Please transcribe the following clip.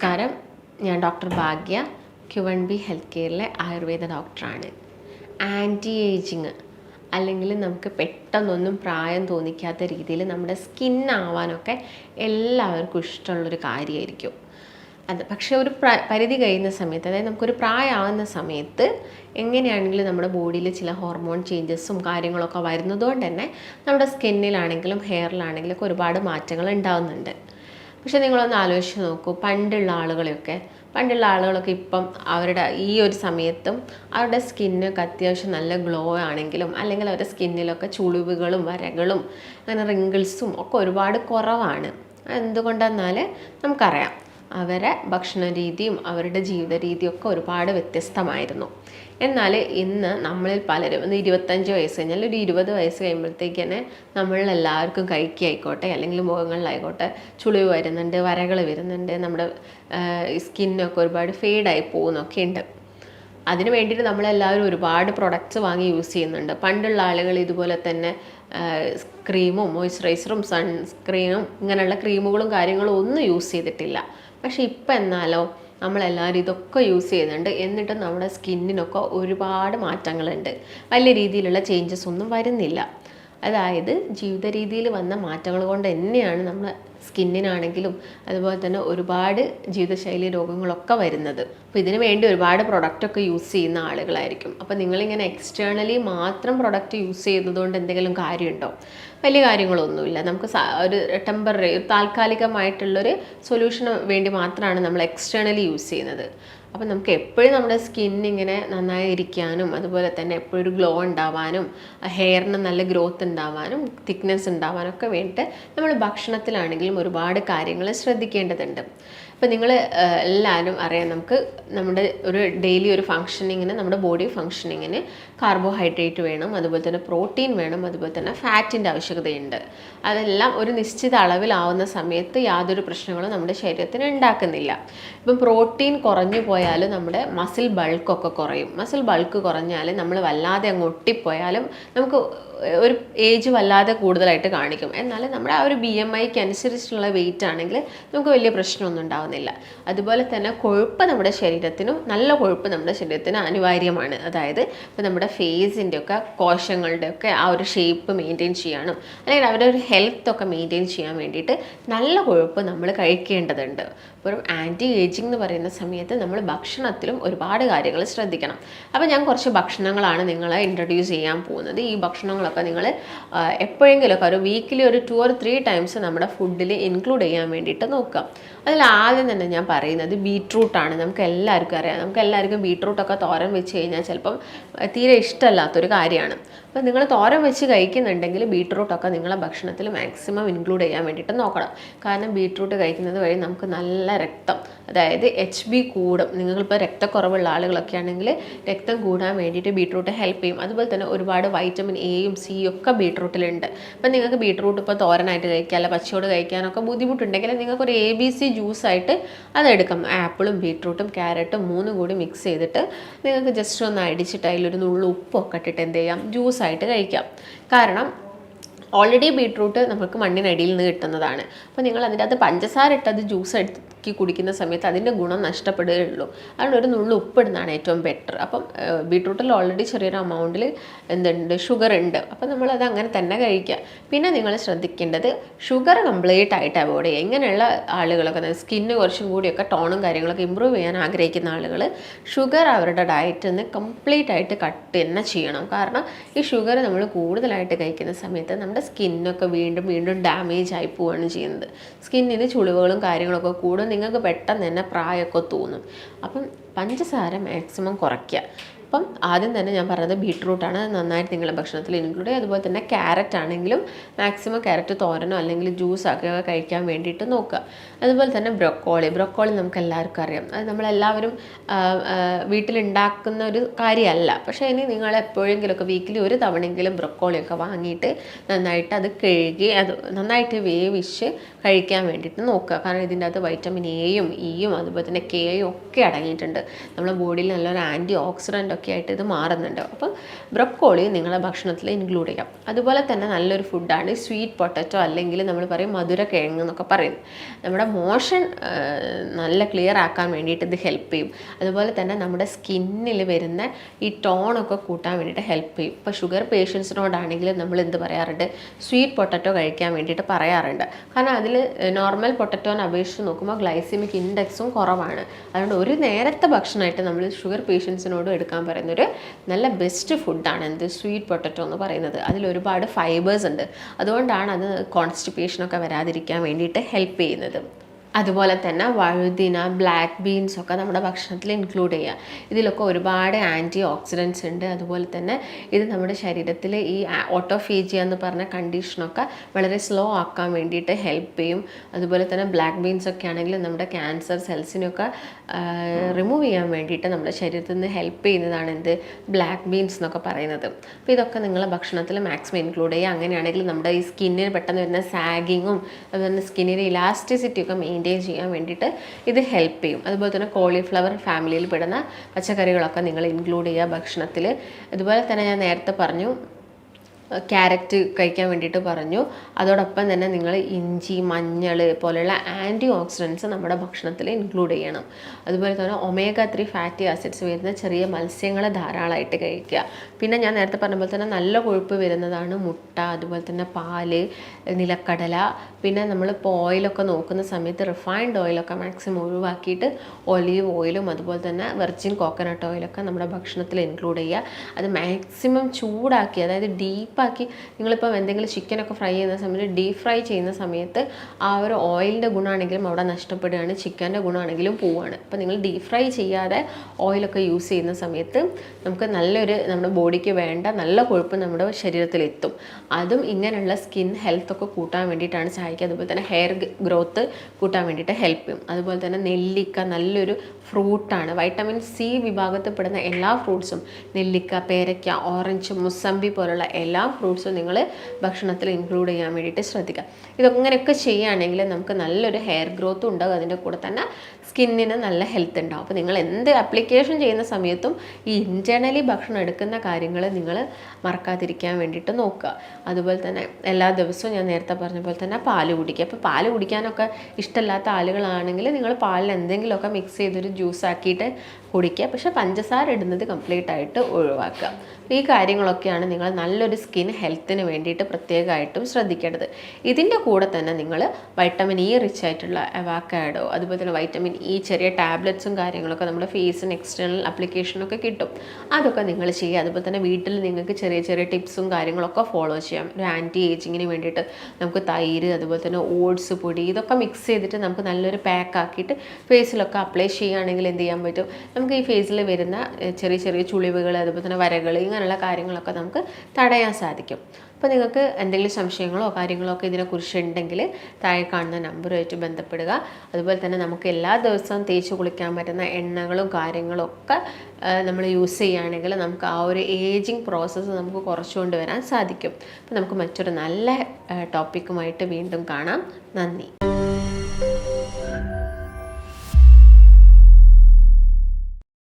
നമസ്കാരം. ഞാൻ doctor Bhagya Q one B health കെയറിലെ Ayurveda ഡോക്ടറാണ്. ആന്റി ഏജിങ് അല്ലെങ്കിൽ നമുക്ക് പെട്ടെന്നൊന്നും പ്രായം തോന്നിക്കാത്ത രീതിയിൽ നമ്മുടെ സ്കിൻ ആവാനൊക്കെ എല്ലാവർക്കും ഇഷ്ടമുള്ളൊരു കാര്യമായിരിക്കും. അത് പക്ഷേ ഒരു പ്ര പരിധി കഴിയുന്ന സമയത്ത് അതായത് നമുക്കൊരു പ്രായമാവുന്ന സമയത്ത് എങ്ങനെയാണെങ്കിലും നമ്മുടെ ബോഡിയിൽ ചില ഹോർമോൺ ചേഞ്ചസും കാര്യങ്ങളൊക്കെ വരുന്നതുകൊണ്ട് തന്നെ നമ്മുടെ സ്കിന്നിലാണെങ്കിലും ഹെയറിലാണെങ്കിലും ഒക്കെ ഒരുപാട് മാറ്റങ്ങൾ ഉണ്ടാവുന്നുണ്ട്. പക്ഷെ നിങ്ങളൊന്ന് ആലോചിച്ച് നോക്കൂ പണ്ടുള്ള ആളുകളെയൊക്കെ പണ്ടുള്ള ആളുകളൊക്കെ ഇപ്പം അവരുടെ ഈ ഒരു സമയത്തും അവരുടെ സ്കിന്നൊക്കെ അത്യാവശ്യം നല്ല ഗ്ലോ ആണെങ്കിലും അല്ലെങ്കിൽ അവരുടെ സ്കിന്നിലൊക്കെ ചുളിവുകളും വരകളും അങ്ങനെ റിങ്കിൾസും ഒക്കെ ഒരുപാട് കുറവാണ്. എന്തുകൊണ്ടെന്നാൽ നമുക്കറിയാം അവരെ ഭക്ഷണ രീതിയും അവരുടെ ജീവിത രീതിയും ഒക്കെ ഒരുപാട് വ്യത്യസ്തമായിരുന്നു. എന്നാൽ ഇന്ന് നമ്മളിൽ പലരും ഒന്ന് ഇരുപത്തഞ്ച് വയസ്സ് കഴിഞ്ഞാൽ ഒരു ഇരുപത് വയസ്സ് കഴിയുമ്പോഴത്തേക്ക് തന്നെ നമ്മളിൽ എല്ലാവർക്കും കൈക്കായിക്കോട്ടെ അല്ലെങ്കിൽ മുഖങ്ങളിലായിക്കോട്ടെ ചുളിവ് വരുന്നുണ്ട് വരകൾ വരുന്നുണ്ട് നമ്മുടെ സ്കിന്നൊക്കെ ഒരുപാട് ഫെയ്ഡായി പോകുന്നൊക്കെ ഉണ്ട്. അതിന് വേണ്ടിയിട്ട് നമ്മളെല്ലാവരും ഒരുപാട് പ്രൊഡക്റ്റ്സ് വാങ്ങി യൂസ് ചെയ്യുന്നുണ്ട്. പണ്ടുള്ള ആളുകൾ ഇതുപോലെ തന്നെ ക്രീമും മോയ്സ്ചറൈസറും സൺസ്ക്രീനും ഇങ്ങനെയുള്ള ക്രീമുകളും കാര്യങ്ങളും ഒന്നും യൂസ് ചെയ്തിട്ടില്ല. പക്ഷേ ഇപ്പം എന്നാലോ നമ്മളെല്ലാവരും ഇതൊക്കെ യൂസ് ചെയ്യുന്നുണ്ട്. എന്നിട്ട് നമ്മുടെ സ്കിന്നിനൊക്കെ ഒരുപാട് മാറ്റങ്ങളുണ്ട്. വലിയ രീതിയിലുള്ള ചേഞ്ചസ് ഒന്നും വരുന്നില്ല. അതായത് ജീവിത രീതിയിൽ വന്ന മാറ്റങ്ങൾ കൊണ്ട് തന്നെയാണ് നമ്മൾ സ്കിന്നിനാണെങ്കിലും അതുപോലെ തന്നെ ഒരുപാട് ജീവിതശൈലി രോഗങ്ങളൊക്കെ വരുന്നത്. അപ്പോൾ ഇതിനു വേണ്ടി ഒരുപാട് പ്രൊഡക്റ്റൊക്കെ യൂസ് ചെയ്യുന്ന ആളുകളായിരിക്കും. അപ്പോൾ നിങ്ങളിങ്ങനെ എക്സ്റ്റേണലി മാത്രം പ്രൊഡക്റ്റ് യൂസ് ചെയ്യുന്നതുകൊണ്ട് എന്തെങ്കിലും കാര്യമുണ്ടോ? വലിയ കാര്യങ്ങളൊന്നുമില്ല. നമുക്ക് ഒരു ടെമ്പററി താൽക്കാലികമായിട്ടുള്ളൊരു സൊല്യൂഷന് വേണ്ടി മാത്രമാണ് നമ്മൾ എക്സ്റ്റേണലി യൂസ് ചെയ്യുന്നത്. അപ്പം നമുക്ക് എപ്പോഴും നമ്മുടെ സ്കിൻ ഇങ്ങനെ നന്നായി ഇരിക്കാനും അതുപോലെ തന്നെ എപ്പോഴും ഒരു ഗ്ലോ ഉണ്ടാവാനും ഹെയറിന് നല്ല ഗ്രോത്ത് ഉണ്ടാവാനും തിക്നെസ് ഉണ്ടാവാനും ഒക്കെ വേണ്ടിയിട്ട് നമ്മൾ ഭക്ഷണത്തിലാണെങ്കിലും ഒരുപാട് കാര്യങ്ങൾ ശ്രദ്ധിക്കേണ്ടതുണ്ട്. അപ്പോൾ നിങ്ങൾ എല്ലാവരും അറിയാം നമുക്ക് നമ്മുടെ ഒരു ഡെയിലി ഒരു ഫങ്ഷനിങ്ങിന് നമ്മുടെ ബോഡി ഫങ്ഷനിങ്ങിന് കാർബോഹൈഡ്രേറ്റ് വേണം അതുപോലെ തന്നെ പ്രോട്ടീൻ വേണം അതുപോലെ തന്നെ ഫാറ്റിന്റെ ആവശ്യകതയുണ്ട്. അതെല്ലാം ഒരു നിശ്ചിത അളവിലാവുന്ന സമയത്ത് യാതൊരു പ്രശ്നങ്ങളും നമ്മുടെ ശരീരത്തിന് ഉണ്ടാക്കുന്നില്ല. ഇപ്പം പ്രോട്ടീൻ കുറഞ്ഞു പോയാൽ നമ്മുടെ മസിൽ ബൾക്കൊക്കെ കുറയും. മസിൽ ബൾക്ക് കുറഞ്ഞാൽ നമ്മൾ വല്ലാതെ അങ്ങ് ഒട്ടിപ്പോയാലും നമുക്ക് ഒരു ഏജ് വല്ലാതെ കൂടുതലായിട്ട് കാണിക്കും. എന്നാൽ നമ്മുടെ ആ ഒരു ബി എം ഐക്ക് അനുസരിച്ചുള്ള വെയിറ്റ് ആണെങ്കിൽ നമുക്ക് വലിയ പ്രശ്നമൊന്നും ഉണ്ടാവുന്നില്ല. അതുപോലെ തന്നെ കൊഴുപ്പ് നമ്മുടെ ശരീരത്തിനും നല്ല കൊഴുപ്പ് നമ്മുടെ ശരീരത്തിന് അനിവാര്യമാണ്. അതായത് ഇപ്പോൾ നമ്മുടെ ഫേസിന്റെ ഒക്കെ കോശങ്ങളുടെ ഒക്കെ ആ ഒരു ഷേപ്പ് മെയിന്റെയിൻ ചെയ്യാനും അല്ലെങ്കിൽ അവരുടെ ഒരു ഹെൽത്ത് ഒക്കെ മെയിന്റെയിൻ ചെയ്യാൻ വേണ്ടിയിട്ട് നല്ല കൊഴുപ്പ് നമ്മൾ കഴിക്കേണ്ടതുണ്ട്. ഒരു ആന്റി ഏജിങ് എന്ന് പറയുന്ന സമയത്ത് നമ്മൾ ഭക്ഷണത്തിലും ഒരുപാട് കാര്യങ്ങൾ ശ്രദ്ധിക്കണം. അപ്പോൾ ഞാൻ കുറച്ച് ഭക്ഷണങ്ങളാണ് നിങ്ങളെ ഇൻട്രൊഡ്യൂസ് ചെയ്യാൻ പോകുന്നത്. ഈ ഭക്ഷണങ്ങളൊക്കെ നിങ്ങൾ എപ്പോഴെങ്കിലുമൊക്കെ ഒരു വീക്കിലി ഒരു ടു ഓർ ത്രീ ടൈംസ് നമ്മുടെ ഫുഡിൽ ഇൻക്ലൂഡ് ചെയ്യാൻ വേണ്ടിയിട്ട് നോക്കുക. അതിൽ ആദ്യം തന്നെ ഞാൻ പറയുന്നത് ബീട്രൂട്ടാണ് നമുക്ക് എല്ലാവർക്കും അറിയാം. നമുക്ക് എല്ലാവർക്കും ബീട്രൂട്ടൊക്കെ തോരൻ വെച്ച് കഴിഞ്ഞാൽ ചിലപ്പം തീരെ ഇഷ്ടമല്ലാത്തൊരു കാര്യമാണ്. അപ്പോൾ നിങ്ങൾ തോരൻ വെച്ച് കഴിക്കുന്നുണ്ടെങ്കിൽ ബീട്രൂട്ടൊക്കെ നിങ്ങളെ ഭക്ഷണത്തിൽ മാക്സിമം ഇൻക്ലൂഡ് ചെയ്യാൻ വേണ്ടിയിട്ട് നോക്കണം. കാരണം ബീട്രൂട്ട് കഴിക്കുന്നത് വഴി നമുക്ക് നല്ല രക്തം അതായത് എച്ച് ബി കൂടും. നിങ്ങളിപ്പോൾ രക്തക്കുറവുള്ള ആളുകളൊക്കെ ആണെങ്കിൽ രക്തം കൂടാൻ വേണ്ടിയിട്ട് ബീട്രൂട്ട് ഹെൽപ്പ് ചെയ്യും. അതുപോലെ തന്നെ ഒരുപാട് വൈറ്റമിൻ എയും സിയും ഒക്കെ ബീട്രൂട്ടിലുണ്ട്. അപ്പം നിങ്ങൾക്ക് ബീട്രൂട്ട് ഇപ്പോൾ തോരനായിട്ട് കഴിക്കുക അല്ല പച്ചയോട് കഴിക്കാനൊക്കെ ബുദ്ധിമുട്ടുണ്ടെങ്കിൽ നിങ്ങൾക്ക് ഒരു എ ബി സി ജ്യൂസായിട്ട് അതെടുക്കാം. ആപ്പിളും ബീട്രൂട്ടും ക്യാരറ്റും മൂന്നും കൂടി മിക്സ് ചെയ്തിട്ട് നിങ്ങൾക്ക് ജസ്റ്റ് ഒന്ന് അടിച്ചിട്ട് അതിലൊരു നുള്ളു ഉപ്പൊക്കെ ഇട്ടിട്ട് എന്ത് ചെയ്യാം? ജ്യൂസായിട്ട് കഴിക്കാം. കാരണം ഓൾറെഡി ബീട്രൂട്ട് നമുക്ക് മണ്ണിനടിയിൽ നിന്ന് കിട്ടുന്നതാണ്. അപ്പോൾ നിങ്ങൾ അതിന്റെ അകത്ത് പഞ്ചസാര ഇട്ടത് ജ്യൂസ് എടുക്കി കുടിക്കുന്ന സമയത്ത് അതിന്റെ ഗുണം നഷ്ടപ്പെടുകയുള്ളൂ. അതുകൊണ്ട് ഒരു നുള്ളു ഉപ്പിടുന്നതാണ് ഏറ്റവും ബെറ്റർ അപ്പം ബീട്രൂട്ടിൽ ഓൾറെഡി ചെറിയൊരു അമൗണ്ടിൽ എന്തുണ്ട്? ഷുഗർ ഉണ്ട്. അപ്പം നമ്മളത് അങ്ങനെ തന്നെ കഴിക്കുക. പിന്നെ നിങ്ങൾ ശ്രദ്ധിക്കേണ്ടത് ഷുഗർ കംപ്ലീറ്റ് ആയിട്ട് അവോയ്ഡ് ചെയ്യുക. ഇങ്ങനെയുള്ള ആളുകളൊക്കെ സ്കിന്ന് കുറച്ചും കൂടിയൊക്കെ ടോണും കാര്യങ്ങളൊക്കെ ഇമ്പ്രൂവ് ചെയ്യാൻ ആഗ്രഹിക്കുന്ന ആളുകൾ ഷുഗർ അവരുടെ ഡയറ്റിൽ നിന്ന് കംപ്ലീറ്റ് ആയിട്ട് കട്ട് തന്നെ ചെയ്യണം. കാരണം ഈ ഷുഗർ നമ്മൾ കൂടുതലായിട്ട് കഴിക്കുന്ന സമയത്ത് നമ്മുടെ സ്കിന്നൊക്കെ വീണ്ടും വീണ്ടും ഡാമേജ് ആയി പോവുകയാണ് ചെയ്യുന്നത്. സ്കിന്നിന് ചുളിവുകളും കാര്യങ്ങളൊക്കെ കൂടും. നിങ്ങൾക്ക് പെട്ടെന്ന് തന്നെ പ്രായമൊക്കെ തോന്നും. അപ്പം പഞ്ചസാര മാക്സിമം കുറയ്ക്കുക. അപ്പം ആദ്യം തന്നെ ഞാൻ പറഞ്ഞത് ബീട്രൂട്ടാണ് നന്നായിട്ട് നിങ്ങളുടെ ഭക്ഷണത്തിൽ ഇൻക്ലൂഡ് ചെയ്യുക. അതുപോലെ തന്നെ ക്യാരറ്റ് ആണെങ്കിലും മാക്സിമം ക്യാരറ്റ് തോരനോ അല്ലെങ്കിൽ ജ്യൂസ് ഒക്കെ കഴിക്കാൻ വേണ്ടിയിട്ട് നോക്കുക. അതുപോലെ തന്നെ ബ്രൊക്കോളി. ബ്രൊക്കോളി നമുക്ക് എല്ലാവർക്കും അറിയാം. അത് നമ്മളെല്ലാവരും വീട്ടിലുണ്ടാക്കുന്ന ഒരു കാര്യമല്ല. പക്ഷേ ഇനി നിങ്ങൾ എപ്പോഴെങ്കിലുമൊക്കെ വീക്കിലി ഒരു തവണയെങ്കിലും ബ്രൊക്കോളിയൊക്കെ വാങ്ങിയിട്ട് നന്നായിട്ട് അത് കഴുകി അത് നന്നായിട്ട് വേവിച്ച് കഴിക്കാൻ വേണ്ടിയിട്ട് നോക്കുക. കാരണം ഇതിന്റെ അകത്ത് വൈറ്റമിൻ എയും ഇയും അതുപോലെ തന്നെ കെയും ഒക്കെ അടങ്ങിയിട്ടുണ്ട്. നമ്മുടെ ബോഡിയിൽ നല്ലൊരു ആന്റി ഓക്സിഡന്റ് ഒക്കെ ആയിട്ട് ഇത് മാറുന്നുണ്ട്. അപ്പം ബ്രൊക്കോളി നിങ്ങളുടെ ഭക്ഷണത്തിൽ ഇൻക്ലൂഡ് ചെയ്യാം. അതുപോലെ തന്നെ നല്ലൊരു ഫുഡാണ് സ്വീറ്റ് പൊട്ടറ്റോ അല്ലെങ്കിൽ നമ്മൾ പറയും മധുര കിഴങ്ങ് എന്നൊക്കെ പറയും. നമ്മുടെ മോഷൻ നല്ല ക്ലിയർ ആക്കാൻ വേണ്ടിയിട്ട് ഇത് ഹെൽപ്പ് ചെയ്യും. അതുപോലെ തന്നെ നമ്മുടെ സ്കിന്നിൽ വരുന്ന ഈ ടോണൊക്കെ കൂട്ടാൻ വേണ്ടിയിട്ട് ഹെൽപ്പ് ചെയ്യും. ഇപ്പോൾ ഷുഗർ പേഷ്യൻസിനോടാണെങ്കിലും നമ്മൾ എന്ത് പറയാറുണ്ട്? സ്വീറ്റ് പൊട്ടറ്റോ കഴിക്കാൻ വേണ്ടിയിട്ട് പറയാറുണ്ട്. കാരണം അതിൽ നോർമൽ പൊട്ടറ്റോനെ അപേക്ഷിച്ച് നോക്കുമ്പോൾ ഗ്ലൈസിമിക് ഇൻഡെക്സും കുറവാണ്. അതുകൊണ്ട് ഒരു നേരത്തെ ഭക്ഷണമായിട്ട് നമ്മൾ ഷുഗർ പേഷ്യൻസിനോടും എടുക്കാൻ പറയുന്നൊരു നല്ല ബെസ്റ്റ് ഫുഡാണ് എന്ത്? സ്വീറ്റ് പൊട്ടറ്റോ എന്ന് പറയുന്നത്. അതിൽ ഒരുപാട് ഫൈബേഴ്സ് ഉണ്ട്. അതുകൊണ്ടാണ് അത് കോൺസ്റ്റിപ്പേഷനൊക്കെ വരാതിരിക്കാൻ വേണ്ടിയിട്ട് ഹെൽപ്പ് ചെയ്യുന്നത്. അതുപോലെ തന്നെ വഴുതിന ബ്ലാക്ക് ബീൻസ് ഒക്കെ നമ്മുടെ ഭക്ഷണത്തിൽ ഇൻക്ലൂഡ് ചെയ്യുക. ഇതിലൊക്കെ ഒരുപാട് ആന്റി ഓക്സിഡൻസ് ഉണ്ട്. അതുപോലെ തന്നെ ഇത് നമ്മുടെ ശരീരത്തിൽ ഈ ഓട്ടോഫീജിയ എന്ന് പറഞ്ഞ കണ്ടീഷനൊക്കെ വളരെ സ്ലോ ആക്കാൻ വേണ്ടിയിട്ട് ഹെൽപ്പ് ചെയ്യും. അതുപോലെ തന്നെ ബ്ലാക്ക് ബീൻസ് ഒക്കെ ആണെങ്കിൽ നമ്മുടെ ക്യാൻസർ സെൽസിനൊക്കെ റിമൂവ് ചെയ്യാൻ വേണ്ടിയിട്ട് നമ്മുടെ ശരീരത്തിൽ നിന്ന് ഹെൽപ്പ് ചെയ്യുന്നതാണ് എന്ത്? ബ്ലാക്ക് ബീൻസ് എന്നൊക്കെ പറയുന്നത്. അപ്പോൾ ഇതൊക്കെ നിങ്ങൾ ഭക്ഷണത്തിൽ മാക്സിമം ഇൻക്ലൂഡ് ചെയ്യുക. അങ്ങനെയാണെങ്കിൽ നമ്മുടെ ഈ സ്കിന്നിന് പെട്ടെന്ന് വരുന്ന സാഗിങ്ങും അതുപോലെ തന്നെ സ്കിന്നിന്റെ ഇലാസ്റ്റിസിറ്റി ഒക്കെ മെയിന്റെയിൻ ചെയ്യാൻ വേണ്ടിയിട്ട് ഇത് ഹെൽപ്പ് ചെയ്യും. അതുപോലെ തന്നെ കോളിഫ്ലവർ ഫാമിലിയിൽ പെടുന്ന പച്ചക്കറികളൊക്കെ നിങ്ങൾ ഇൻക്ലൂഡ് ചെയ്യുക ഭക്ഷണത്തിൽ. അതുപോലെ തന്നെ ഞാൻ നേരത്തെ പറഞ്ഞു ക്യാരറ്റ് കഴിക്കാൻ വേണ്ടിയിട്ട് പറഞ്ഞു. അതോടൊപ്പം തന്നെ നിങ്ങൾ ഇഞ്ചി മഞ്ഞൾ പോലെയുള്ള ആന്റി ഓക്സിഡൻസ് നമ്മുടെ ഭക്ഷണത്തിൽ ഇൻക്ലൂഡ് ചെയ്യണം. അതുപോലെ തന്നെ ഒമേഗ ത്രീ ഫാറ്റി ആസിഡ്സ് വരുന്ന ചെറിയ മത്സ്യങ്ങൾ ധാരാളമായിട്ട് കഴിക്കുക. പിന്നെ ഞാൻ നേരത്തെ പറഞ്ഞ പോലെ തന്നെ നല്ല കൊഴുപ്പ് വരുന്നതാണ് മുട്ട അതുപോലെ തന്നെ പാൽ നിലക്കടല. പിന്നെ നമ്മൾ നമ്മളിപ്പോൾ ഓയിലൊക്കെ നോക്കുന്ന സമയത്ത് റിഫൈൻഡ് ഓയിലൊക്കെ മാക്സിമം ഒഴിവാക്കിയിട്ട് ഒലീവ് ഓയിലും അതുപോലെ തന്നെ വെർജിൻ കോക്കനട്ട് ഓയിലൊക്കെ നമ്മുടെ ഭക്ഷണത്തിൽ ഇൻക്ലൂഡ് ചെയ്യുക. അത് മാക്സിമം ചൂടാക്കി അതായത് ഡീപ്പാക്കി നിങ്ങളിപ്പം എന്തെങ്കിലും ചിക്കനൊക്കെ ഫ്രൈ ചെയ്യുന്ന സമയത്ത് ഡീപ് ഫ്രൈ ചെയ്യുന്ന സമയത്ത് ആ ഒരു ഓയിലിന്റെ ഗുണമാണെങ്കിലും അവിടെ നഷ്ടപ്പെടുകയാണ്. ചിക്കന്റെ ഗുണമാണെങ്കിലും പോവുകയാണ്. അപ്പം നിങ്ങൾ ഡീപ് ഫ്രൈ ചെയ്യാതെ ഓയിലൊക്കെ യൂസ് ചെയ്യുന്ന സമയത്ത് നമുക്ക് നല്ലൊരു നമ്മുടെ ബോഡിക്ക് വേണ്ട നല്ല കൊഴുപ്പ് നമ്മുടെ ശരീരത്തിലെത്തും. അതും ഇങ്ങനെയുള്ള സ്കിൻ ഹെൽത്തൊക്കെ കൂട്ടാൻ വേണ്ടിയിട്ടാണ് സഹായിക്കുക. അതുപോലെ തന്നെ ഹെയർ ഗ്രോത്ത് കൂട്ടാൻ വേണ്ടിയിട്ട് ഹെൽപ്പ് ചെയ്യും. അതുപോലെ തന്നെ നെല്ലിക്ക നല്ലൊരു ഫ്രൂട്ടാണ്. വൈറ്റമിൻ സി വിഭാഗത്തിൽപ്പെടുന്ന എല്ലാ ഫ്രൂട്ട്സും നെല്ലിക്ക പേരയ്ക്ക ഓറഞ്ച് മുസമ്പി പോലുള്ള എല്ലാ ഫ്രൂട്ട്സും നിങ്ങൾ ഭക്ഷണത്തിൽ ഇൻക്ലൂഡ് ചെയ്യാൻ വേണ്ടിയിട്ട് ശ്രദ്ധിക്കുക. ഇതങ്ങനെയൊക്കെ ചെയ്യുകയാണെങ്കിൽ നമുക്ക് നല്ലൊരു ഹെയർ ഗ്രോത്ത് ഉണ്ടാകും അതിന്റെ കൂടെ തന്നെ സ്കിന്നിന് നല്ല ഹെൽത്ത് ഉണ്ടാവും. അപ്പോൾ നിങ്ങൾ എന്ത് അപ്ലിക്കേഷൻ ചെയ്യുന്ന സമയത്തും ഈ ഇന്റേർണലി ഭക്ഷണം എടുക്കുന്ന കാര്യങ്ങൾ നിങ്ങൾ മറക്കാതിരിക്കാൻ വേണ്ടിയിട്ട് നോക്കുക. അതുപോലെ തന്നെ എല്ലാ ദിവസവും ഞാൻ നേരത്തെ പറഞ്ഞ പോലെ തന്നെ പാൽ കുടിക്കുക. അപ്പോൾ പാൽ കുടിക്കാനൊക്കെ ഇഷ്ടമില്ലാത്ത ആളുകളാണെങ്കിൽ നിങ്ങൾ പാലിൽ എന്തെങ്കിലുമൊക്കെ മിക്സ് ചെയ്തൊരു ജ്യൂസ് ആക്കിയിട്ട് കുടിക്കുക. പക്ഷേ പഞ്ചസാര ഇടുന്നത് കംപ്ലീറ്റ് ആയിട്ട് ഒഴിവാക്കുക. ഈ കാര്യങ്ങളൊക്കെയാണ് നിങ്ങൾ നല്ലൊരു സ്കിൻ ഹെൽത്തിന് വേണ്ടിയിട്ട് പ്രത്യേകമായിട്ടും ശ്രദ്ധിക്കേണ്ടത്. ഇതിന്റെ കൂടെ തന്നെ നിങ്ങൾ വൈറ്റമിൻ ഇ റിച്ച് ആയിട്ടുള്ള എവാക്കാഡോ അതുപോലെ തന്നെ വൈറ്റമിൻ ഇ ചെറിയ ടാബ്ലറ്റ്സും കാര്യങ്ങളൊക്കെ നമ്മുടെ ഫേസിന് എക്സ്റ്റേണൽ അപ്ലിക്കേഷനൊക്കെ കിട്ടും. അതൊക്കെ നിങ്ങൾ ചെയ്യുക. അതുപോലെ തന്നെ വീട്ടിൽ നിങ്ങൾക്ക് ചെറിയ ചെറിയ ടിപ്സും കാര്യങ്ങളൊക്കെ ഫോളോ ചെയ്യാം. ഒരു ആന്റി ഏജിങ്ങിന് വേണ്ടിയിട്ട് നമുക്ക് തൈര് അതുപോലെ തന്നെ ഓട്സ് പൊടി ഇതൊക്കെ മിക്സ് ചെയ്തിട്ട് നമുക്ക് നല്ലൊരു പാക്ക് ആക്കിയിട്ട് ഫേസിലൊക്കെ അപ്ലൈ ചെയ്യുകയാണെങ്കിൽ എന്ത് ചെയ്യാൻ പറ്റും? നമുക്ക് ഈ ഫേസിൽ വരുന്ന ചെറിയ ചെറിയ ചുളിവുകൾ അതുപോലെ തന്നെ വരകൾ ഇങ്ങനെയുള്ള കാര്യങ്ങളൊക്കെ നമുക്ക് തടയാൻ സാധിക്കും. അപ്പോൾ നിങ്ങൾക്ക് എന്തെങ്കിലും സംശയങ്ങളോ കാര്യങ്ങളോ ഒക്കെ ഇതിനെക്കുറിച്ച് ഉണ്ടെങ്കിൽ താഴെ കാണുന്ന നമ്പറുമായിട്ട് ബന്ധപ്പെടുക. അതുപോലെ തന്നെ നമുക്ക് എല്ലാ ദിവസവും തേച്ച് കുളിക്കാൻ പറ്റുന്ന എണ്ണകളും കാര്യങ്ങളും ഒക്കെ നമ്മൾ യൂസ് ചെയ്യുകയാണെങ്കിൽ നമുക്ക് ആ ഒരു ഏജിങ് പ്രോസസ്സ് നമുക്ക് കുറച്ചുകൊണ്ട് വരാൻ സാധിക്കും. അപ്പോൾ നമുക്ക് മറ്റൊരു നല്ല ടോപ്പിക്കുമായിട്ട് വീണ്ടും കാണാം. നന്ദി.